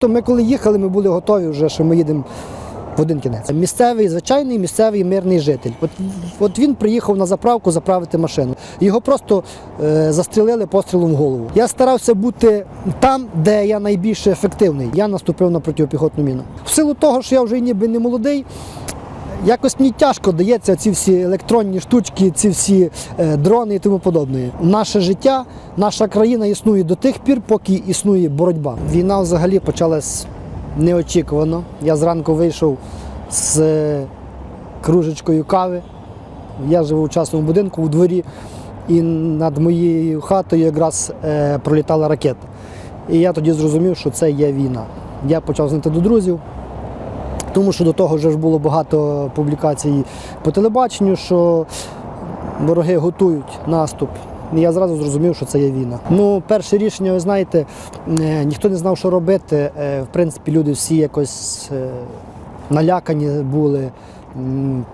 То ми коли їхали, ми були готові вже, що ми їдемо в один кінець. Місцевий, звичайний місцевий мирний житель. От, от він приїхав на заправку заправити машину. Його просто е, застрілили пострілом в голову. Я старався бути там, де я найбільш ефективний. Я наступив на протипіхотну міну. В силу того, що я вже ніби не молодий. Якось мені тяжко дається ці всі електронні штучки, ці всі е, дрони і тому подобне. Наше життя, наша країна існує до тих пір, поки існує боротьба. Війна взагалі почалась неочікувано. Я зранку вийшов з е, кружечкою кави. Я живу в частному будинку у дворі, і над моєю хатою якраз е, пролітала ракета. І я тоді зрозумів, що це є війна. Я почав знати до друзів. Тому що до того вже ж було багато публікацій по телебаченню, що вороги готують наступ. Я зразу зрозумів, що це є війна. Ну, перше рішення, ви знаєте, е, ніхто не знав, що робити. Е, В принципі, люди всі якось е, налякані були.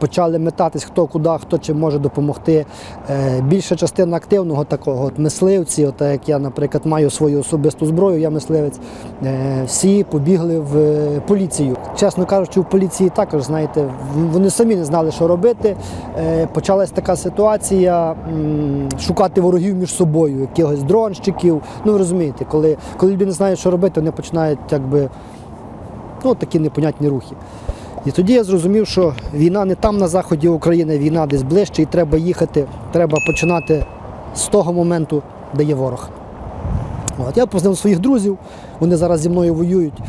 Почали метатись хто куди, хто чим може допомогти. Е, Більша частина активного такого, от мисливці, от як я, наприклад, маю свою особисту зброю, я мисливець, е, всі побігли в е, поліцію. Чесно кажучи, в поліції також, знаєте, вони самі не знали, що робити. Почалась така ситуація шукати ворогів між собою, якихось дронщиків. Ну, ви розумієте, коли, коли люди не знають, що робити, вони починають якби, ну, такі непонятні рухи. І тоді я зрозумів, що війна не там на заході України, війна десь ближче, і треба їхати, треба починати з того моменту, де є ворог. От, я познав своїх друзів, вони зараз зі мною воюють.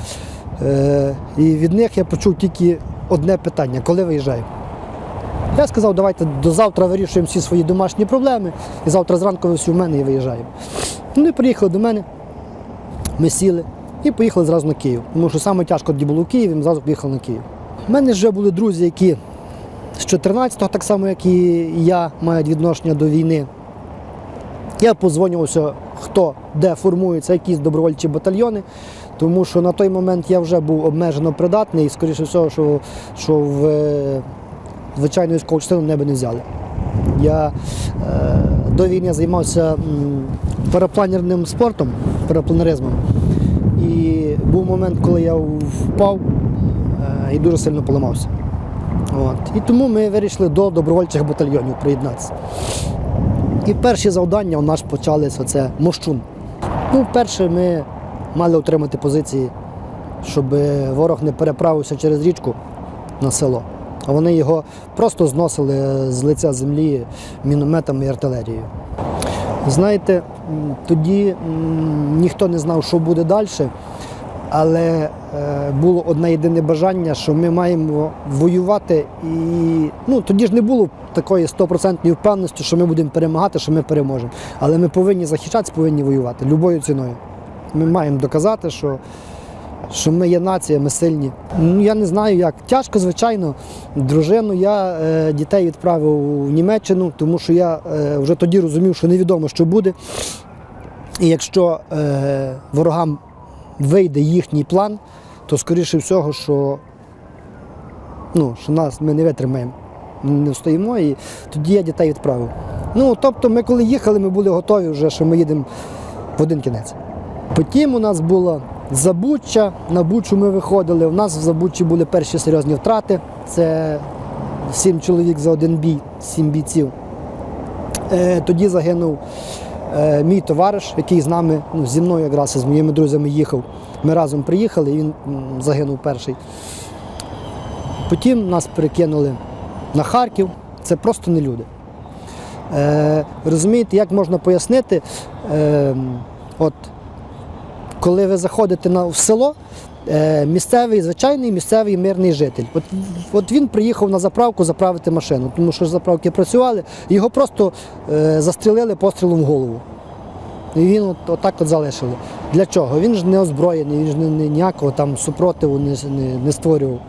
Е, і від них я почув тільки одне питання: коли виїжджаю? Я сказав, давайте до завтра вирішуємо всі свої домашні проблеми, і завтра зранку всі в мене і виїжджаємо. Вони приїхали до мене, ми сіли і поїхали зразу на Київ. Тому що саме тяжко тоді було в Києві, ми зразу поїхали на Київ. У мене вже були друзі, які з 14-го, так само, як і я, мають відношення до війни. Я позвонювався, хто де формуються якісь добровольчі батальйони, тому що на той момент я вже був обмежено придатний і, скоріше всього, що, що в е, звичайну військову частину мене би не взяли. Я е, до війни займався парапланерним спортом, парапланеризмом. І був момент, коли я впав і дуже сильно поламався. От. І тому ми вирішили до добровольчих батальйонів приєднатися. І перші завдання у нас почалися це мощун. Ну, перше, ми мали отримати позиції, щоб ворог не переправився через річку на село. А вони його просто зносили з лиця землі мінометами і артилерією. Знаєте, тоді ніхто не знав, що буде далі, але було одне єдине бажання, що ми маємо воювати. І ну, тоді ж не було такої стопроцентної впевненості, що ми будемо перемагати, що ми переможемо. Але ми повинні захищатися, повинні воювати любою ціною. Ми маємо доказати, що, що ми є нація, ми сильні. Ну, я не знаю як. Тяжко, звичайно. Дружину я е, дітей відправив в Німеччину, тому що я е, вже тоді розумів, що невідомо, що буде. І якщо е, ворогам вийде їхній план, то скоріше всього, що, ну, що нас ми не витримаємо, не встоїмо, і тоді я дітей відправив. Ну, тобто, ми коли їхали, ми були готові вже, що ми їдемо в один кінець. Потім у нас була Забуччя, на Бучу ми виходили. У нас в Забуччі були перші серйозні втрати. Це сім чоловік за один бій, сім бійців. Е, тоді загинув мій товариш, який з нами, ну, зі мною якраз з моїми друзями їхав. Ми разом приїхали, він загинув перший. Потім нас перекинули на Харків. Це просто не люди. Е, розумієте, як можна пояснити? Е, от, коли ви заходите на, в село, е, місцевий, звичайний місцевий мирний житель. От, от він приїхав на заправку заправити машину, тому що заправки працювали, його просто е, застрілили пострілом в голову. І він от, отак от залишили. Для чого? Він ж не озброєний, він ж не, не- ніякого там супротиву не, не, не створював.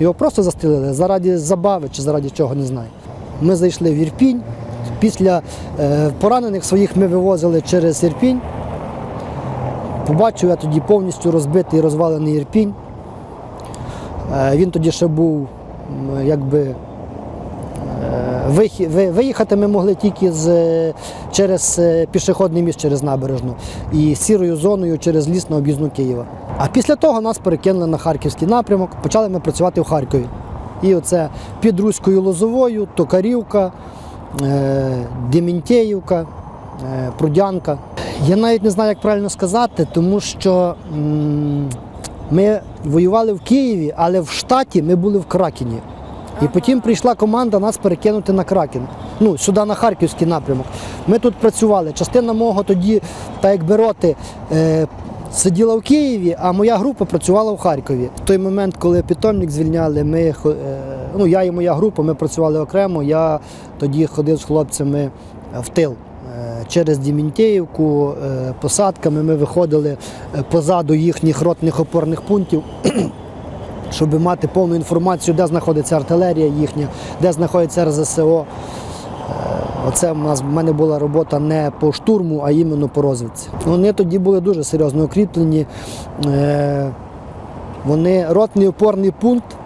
Його просто застрілили заради забави чи заради чого, не знаю. Ми зайшли в Ірпінь. Після е, поранених своїх ми вивозили через Ірпінь. Побачив я тоді повністю розбитий розвалений Ірпінь. Е, Він тоді ще був якби. е, Виїхати ми могли тільки з, е, через пішохідний міст через набережну і сірою зоною через ліс на об'їзну Києва. А після того нас перекинули на харківський напрямок, почали ми працювати в Харкові. І оце під Руською Лозовою, Токарівка, Демінтєївка, Прудянка. Я навіть не знаю, як правильно сказати, тому що м, ми воювали в Києві, але в штаті ми були в Кракені. І потім прийшла команда нас перекинути на Кракен. Ну, сюди на Харківський напрямок. Ми тут працювали. Частина мого тоді, так якби роти, е, сиділа в Києві, а моя група працювала в Харкові. В той момент, коли питомник звільняли, ми, е, ну, я і моя група, ми працювали окремо. Я тоді ходив з хлопцями в тил. Е, Через Дімінтєївку е, посадками ми виходили е, позаду їхніх ротних опорних пунктів щоб мати повну інформацію, де знаходиться артилерія їхня, де знаходиться РЗСО. Оце в нас в мене була робота не по штурму, а іменно по розвідці. Вони тоді були дуже серйозно укріплені. Вони ротний опорний пункт.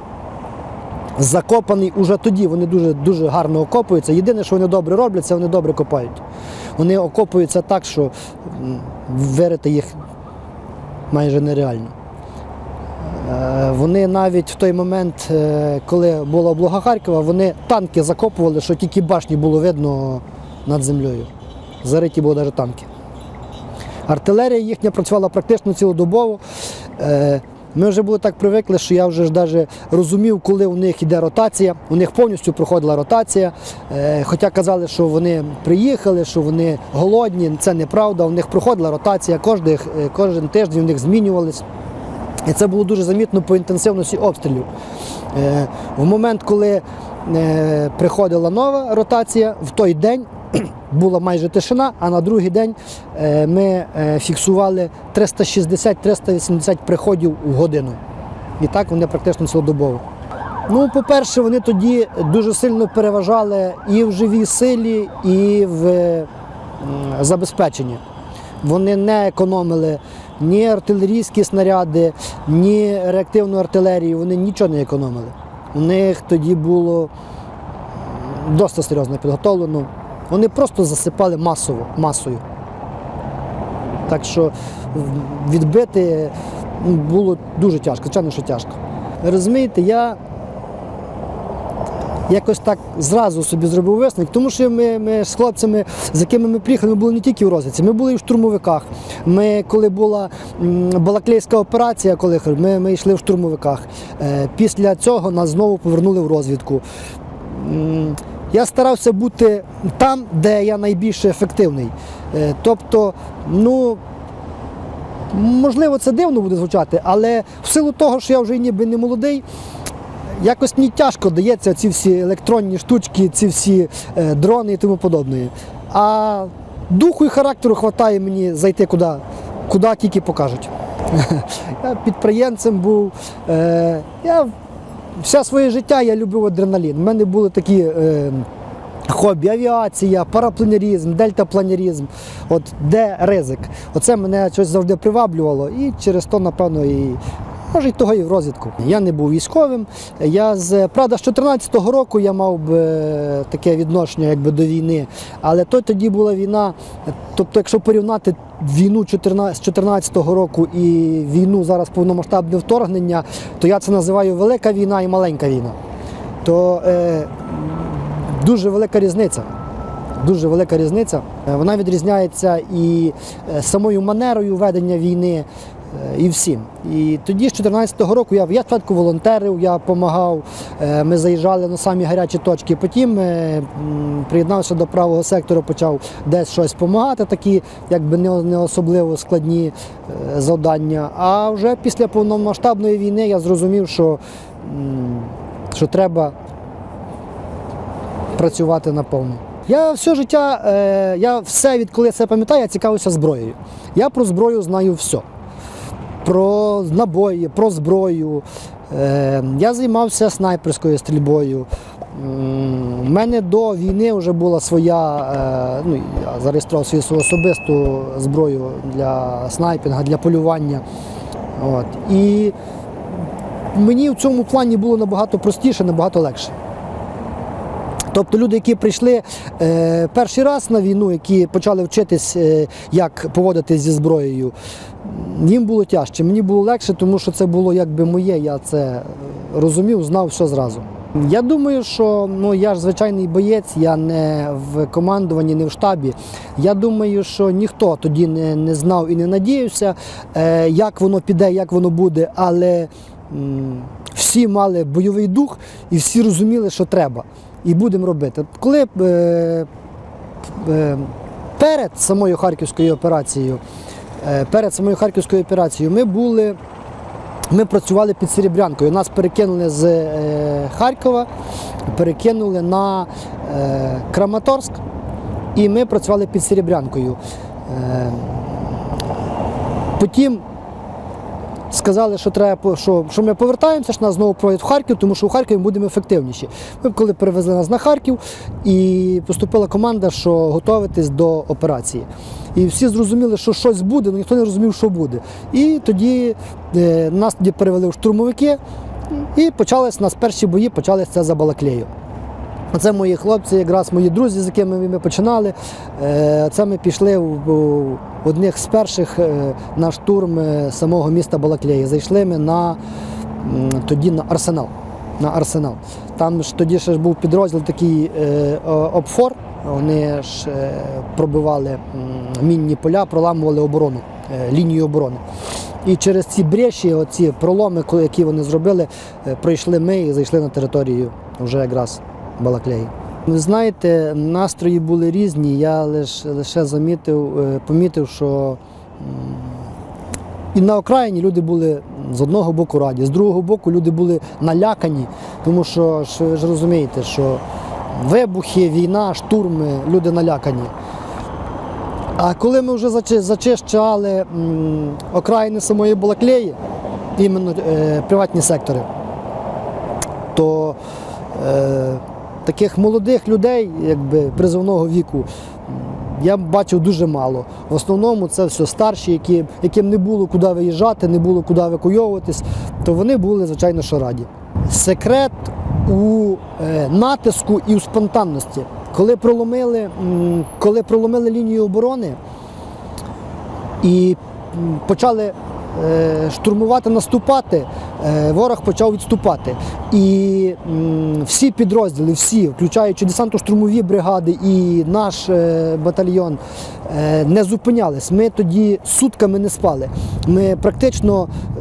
Закопаний уже тоді, вони дуже дуже гарно окопуються. Єдине, що вони добре роблять, це вони добре копають. Вони окопуються так, що вирити їх майже нереально. Е, Вони навіть в той момент, е, коли була облога Харкова, вони танки закопували, що тільки башні було видно над землею. Зариті були навіть танки. Артилерія їхня працювала практично цілодобово. Ми вже були так привикли, що я вже навіть розумів, коли у них йде ротація. У них повністю проходила ротація. Е, Хоча казали, що вони приїхали, що вони голодні. Це неправда. У них проходила ротація, кожен, кожен тиждень у них змінювались. І це було дуже замітно по інтенсивності обстрілів. Е, В момент, коли е, приходила нова ротація, в той день була майже тишина, а на другий день е, ми е, фіксували 360-380 приходів в годину. І так вони практично цілодобово. Ну, по-перше, вони тоді дуже сильно переважали і в живій силі, і в забезпеченні. Вони не економили ні артилерійські снаряди, ні реактивну артилерію, вони нічого не економили. У них тоді було досить серйозно підготовлено. Вони просто засипали масово, масою. Так що відбити було дуже тяжко, звичайно, що тяжко. Розумієте, я якось так зразу собі зробив висновок, тому що ми, ми з хлопцями, з якими ми приїхали, ми були не тільки в розвідці, ми були і в штурмовиках. Ми, коли була Балаклейська операція, коли ми, ми йшли в штурмовиках. Е, Після цього нас знову повернули в розвідку. Я старався бути там, де я найбільш ефективний. Е, Тобто, ну, можливо, це дивно буде звучати, але в силу того, що я вже ніби не молодий, якось мені тяжко дається ці всі електронні штучки, ці всі е, дрони і тому подобне. А духу і характеру вистачає мені зайти куди, куди тільки покажуть. Я підприємцем був. Е, я все своє життя я любив адреналін. У мене були такі. Е, Хобі, авіація, парапланерізм, дельтапланерізм, от де ризик. Оце мене щось завжди приваблювало і через то, напевно, і може й того і в розвідку. Я не був військовим. Я з правда, з 14-го року я мав би таке відношення якби до війни, але то тоді була війна. Тобто, якщо порівняти війну 14 з 14-го року і війну зараз повномасштабне вторгнення, то я це називаю велика війна і маленька війна. То е, дуже велика різниця. Дуже велика різниця. Е, Вона відрізняється і е, самою манерою ведення війни, і всім. І тоді, з 2014 року, я, я спочатку волонтерив, я допомагав, е, ми заїжджали на самі гарячі точки. Потім е, приєднався до правого сектору, почав десь щось допомагати, такі якби не, особливо складні е, завдання. А вже після повномасштабної війни я зрозумів, що, що треба працювати наповну. Я все життя, я все, відколи я це пам'ятаю, я цікавився зброєю. Я про зброю знаю все. Про набої, про зброю. Е, я займався снайперською стрільбою. У мене до війни вже була своя, е, ну, я зареєстрував свою свою особисту зброю для снайпінга, для полювання. От. І мені в цьому плані було набагато простіше, набагато легше. Тобто люди, які прийшли е, перший раз на війну, які почали вчитись, е, як поводитись зі зброєю, їм було тяжче. Мені було легше, тому що це було якби моє, я це розумів, знав все зразу. Я думаю, що ну я ж звичайний боєць, я не в командуванні, не в штабі. Я думаю, що ніхто тоді не, не знав і не надіявся, е, як воно піде, як воно буде, але м, всі мали бойовий дух і всі розуміли, що треба. І будемо робити. Коли е, е, перед самою харківською операцією, е, перед самою харківською операцією ми були. Ми працювали під Серебрянкою. Нас перекинули з е, Харкова, перекинули на е, Краматорськ, і ми працювали під Серебрянкою. Е, потім сказали, що треба що, що ми повертаємося, що нас знову проводять в Харків, тому що у Харкові будемо ефективніші. Ми коли перевезли нас на Харків, і поступила команда, що готуватись до операції. І всі зрозуміли, що щось буде, але ніхто не розумів, що буде. І тоді е, нас тоді перевели в штурмовики, і почались у нас перші бої, почалися за Балаклею. Це мої хлопці, якраз мої друзі, з якими ми починали. Е, Це ми пішли в одних з перших е, на штурм самого міста Балаклеї. Зайшли ми на тоді на арсенал. На арсенал. Там ж тоді ще був підрозділ такий е, о- ОПФОР. Вони ж пробивали мінні поля, проламували оборону, лінію оборони. І через ці бреші, оці проломи, які вони зробили, пройшли ми і зайшли на територію вже якраз Балаклеї. Ви знаєте, настрої були різні. Я лише, лише замітив, е, помітив, що і на окраїні люди були з одного боку раді, з другого боку люди були налякані, тому що ви ж розумієте, що вибухи, війна, штурми, люди налякані. А коли ми вже зачищали окраїни самої Балаклеї, іменно е, приватні сектори, то е, таких молодих людей, якби призовного віку, я бачив дуже мало. В основному це все старші, які, яким не було куди виїжджати, не було куди евакуйовуватись, то вони були, звичайно, що раді. Секрет у е, натиску і у спонтанності. Коли проломили, коли проломили лінію оборони і почали е, штурмувати, наступати, ворог почав відступати. І всі підрозділи, всі, включаючи десантно-штурмові бригади і наш е, батальйон, е, не зупинялись. Ми тоді сутками не спали. Ми практично е,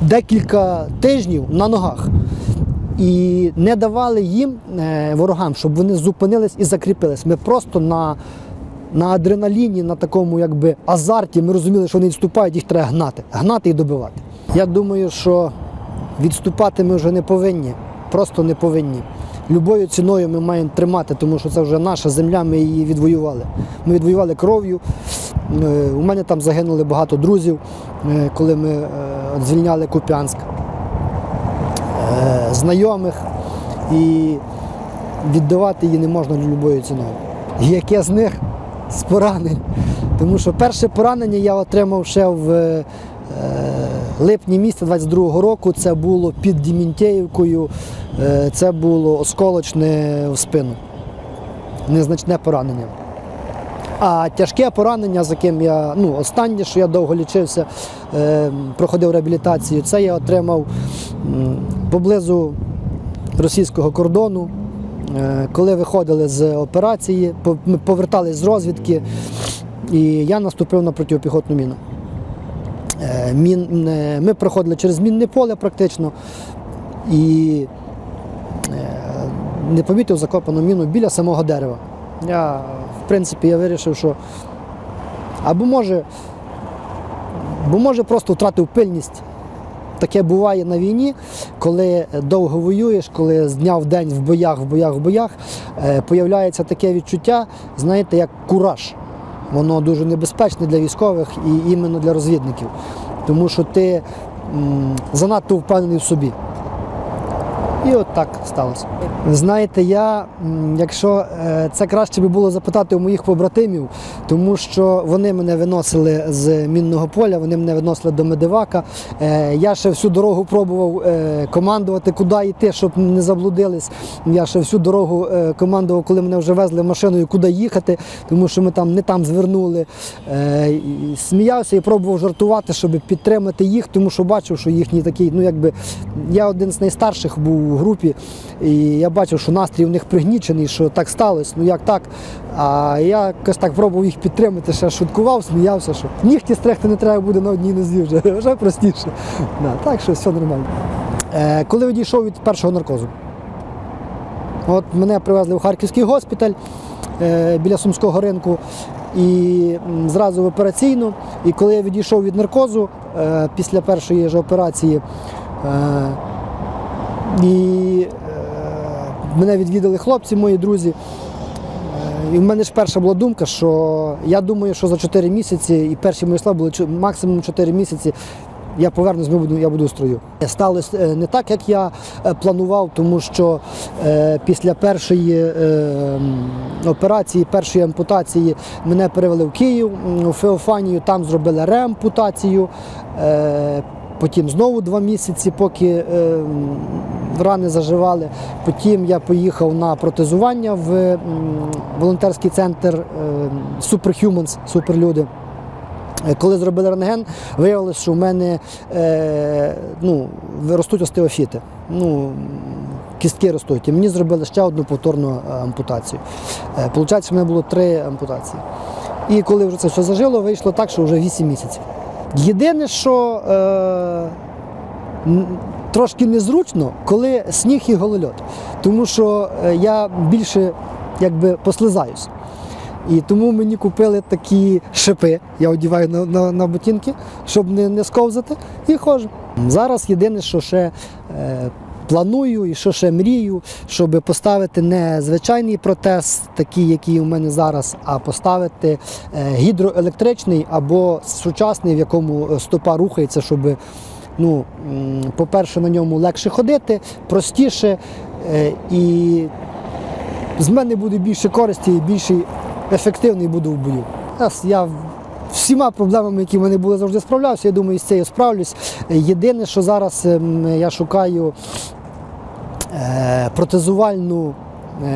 декілька тижнів на ногах. І не давали їм, е, ворогам, щоб вони зупинились і закріпились. Ми просто на, на адреналіні, на такому якби азарті, ми розуміли, що вони відступають, їх треба гнати, гнати і добивати. Я думаю, що відступати ми вже не повинні, просто не повинні. Любою ціною ми маємо тримати, тому що це вже наша земля, ми її відвоювали. Ми відвоювали кров'ю. Е, У мене там загинули багато друзів, е, коли ми е, звільняли Куп'янськ знайомих і віддавати її не можна любою ціною. Яке з них з поранень? Тому що перше поранення я отримав ще в е, липні місяця 22-го року. Це було під Дімінтєївкою, е, це було осколочне в спину. Незначне поранення. А тяжке поранення, з яким я ну, останнє, що я довго лічився, е, проходив реабілітацію, це я отримав поблизу російського кордону. Е, коли виходили з операції, ми повертались з розвідки, і я наступив на протипіхотну міну. Е, е, ми проходили через мінне поле практично і не помітив закопану міну біля самого дерева. Я, в принципі, я вирішив, що або може, бо може просто втратив пильність. Таке буває на війні, коли довго воюєш, коли з дня в день в боях, в боях, в боях, е, появляється таке відчуття, знаєте, як кураж. Воно дуже небезпечне для військових і іменно для розвідників. Тому що ти занадто впевнений в собі. І от так сталося. Знаєте, я, якщо е, це краще би було запитати у моїх побратимів, тому що вони мене виносили з мінного поля, вони мене виносили до Медивака. Е, Я ще всю дорогу пробував е, командувати, куди йти, щоб не заблудились. Я ще всю дорогу командував, коли мене вже везли машиною, куди їхати, тому що ми там не там звернули. Сміявся і пробував жартувати, щоб підтримати їх, тому що бачив, що їхній такий, ну якби я один з найстарших був групі, і я бачив, що настрій у них пригнічений, що так сталося. Ну як так? А я якось так пробував їх підтримати, ще шуткував, сміявся, що нігті стригти не треба буде на одній нозі вже, вже простіше. Да, так що все нормально. Е, коли відійшов від першого наркозу, от мене привезли в Харківський госпіталь е, біля Сумського ринку. І зразу в операційну. І коли я відійшов від наркозу е, після першої ж операції, е, і е, мене відвідали хлопці, мої друзі. Е, І в мене ж перша була думка, що я думаю, що за 4 місяці, і перші мої слова були максимум 4 місяці. Я повернусь, ми буду, я буду в строю. Сталося е, не так, як я планував, тому що е, після першої е, операції, першої ампутації мене перевели в Київ, у Феофанію, там зробили реампутацію. Е, Потім знову два місяці, поки е, рани заживали. Потім я поїхав на протезування в волонтерський центр е, Superhumans, суперлюди. Е, Коли зробили рентген, виявилося, що в мене е, ну, ростуть остеофіти. Ну, кістки ростуть. І мені зробили ще одну повторну е, ампутацію. Е, Получається, в мене було три ампутації. І коли вже це все зажило, вийшло так, що вже 8 місяців. Єдине, що е, трошки незручно, коли сніг і голольот. Тому що е, я більше якби послизаюсь. І тому мені купили такі шипи, я одіваю на, на, на ботинки, щоб не, не сковзати, і ходжу. Зараз єдине, що ще е, планую і що ще мрію, щоб поставити не звичайний протез, такий, який у мене зараз, а поставити е, гідроелектричний або сучасний, в якому е, стопа рухається, щоб, ну, по-перше, на ньому легше ходити, простіше е, і з мене буде більше користі і більше ефективний буду в бою. Я всіма проблемами, які в мене були, завжди справлявся. Я думаю, з цією справлюсь. Єдине, що зараз ем, я шукаю е, протезувальну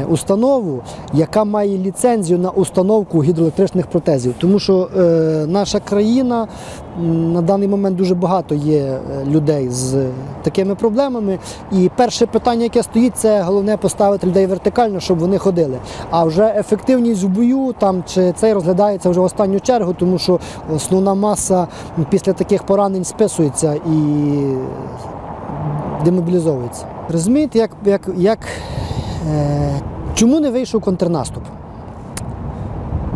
установу, яка має ліцензію на установку гідроелектричних протезів. Тому що е, наша країна на даний момент дуже багато є е, людей з такими проблемами. І перше питання, яке стоїть, це головне поставити людей вертикально, щоб вони ходили. А вже ефективність в бою там чи цей розглядається вже в останню чергу, тому що основна маса після таких поранень списується і демобілізовується. Розумієте, як, як, як е, чому не вийшов контрнаступ?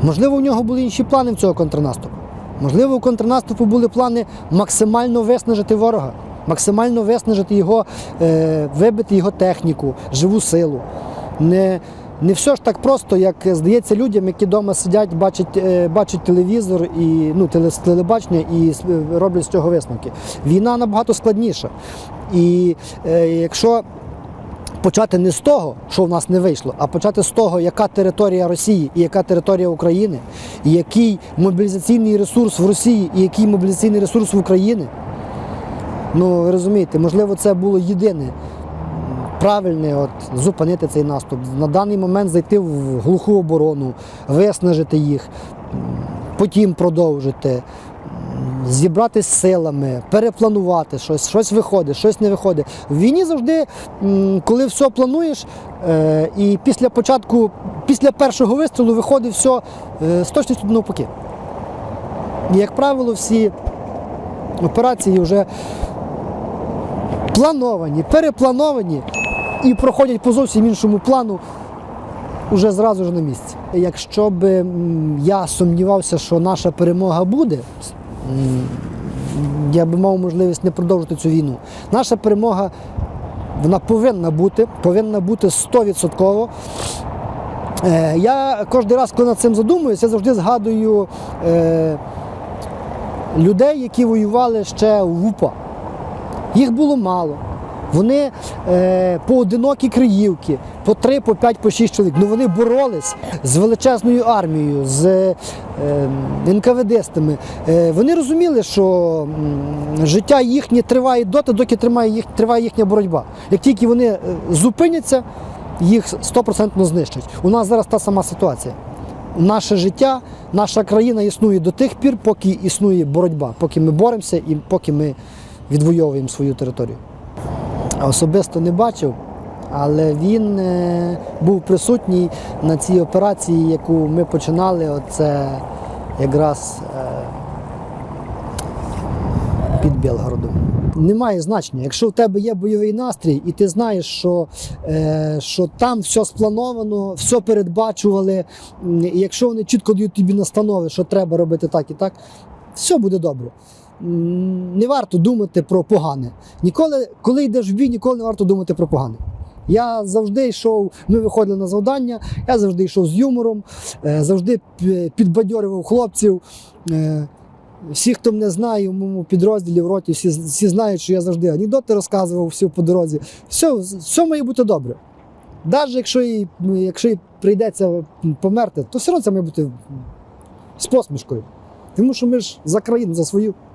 Можливо, у нього були інші плани в цього контрнаступу. Можливо, у контрнаступу були плани максимально виснажити ворога, максимально виснажити його, е, вибити його техніку, живу силу. Не, не все ж так просто, як здається людям, які вдома сидять, бачать, е, бачать телевізор і ну, телебачення і е, роблять з цього висновки. Війна набагато складніша. І е, якщо почати не з того, що в нас не вийшло, а почати з того, яка територія Росії і яка територія України, і який мобілізаційний ресурс в Росії, і який мобілізаційний ресурс в Україні. Ну, ви розумієте, можливо, це було єдине правильне от, зупинити цей наступ. На даний момент зайти в глуху оборону, виснажити їх, потім продовжити, зібратись силами, перепланувати щось, щось виходить, щось не виходить. В війні завжди, коли все плануєш, е, і після початку, після першого вистрілу виходить все е, з точністю навпаки. І, як правило, всі операції вже плановані, переплановані і проходять по зовсім іншому плану уже зразу ж на місці. Якщо б я сумнівався, що наша перемога буде, я би мав можливість не продовжити цю війну. Наша перемога вона повинна бути, повинна бути 100%. Е, Я кожен раз, коли над цим задумуюся, я завжди згадую е, людей, які воювали ще в УПА. Їх було мало. Вони е, поодинокі криївки, по три, по п'ять, по шість чоловік. Ну вони боролись з величезною армією, з е, НКВДстами. Е, вони розуміли, що м, життя їхнє триває доти, доки тримає їх, триває їхня боротьба. Як тільки вони е, зупиняться, їх 100% знищать. У нас зараз та сама ситуація. Наше життя, наша країна існує до тих пір, поки існує боротьба, поки ми боремося і поки ми відвоюємо свою територію. Особисто не бачив, але він е, був присутній на цій операції, яку ми починали. Оце якраз е, під Білгородом. Немає значення. Якщо в тебе є бойовий настрій, і ти знаєш, що, е, що там все сплановано, все передбачували, і якщо вони чітко дають тобі настанови, що треба робити так і так, все буде добре. Не варто думати про погане. Ніколи, коли йдеш в бій, ніколи не варто думати про погане. Я завжди йшов, ми виходили на завдання, я завжди йшов з юмором, е, завжди підбадьорював хлопців. Е, Всі, хто мене знає в моєму підрозділі в роті, всі, всі знають, що я завжди анекдоти розказував всі по дорозі. Все, все має бути добре. Навіть якщо їй, якщо їй прийдеться померти, то все одно це має бути з посмішкою. Тому що ми ж за країну, за свою.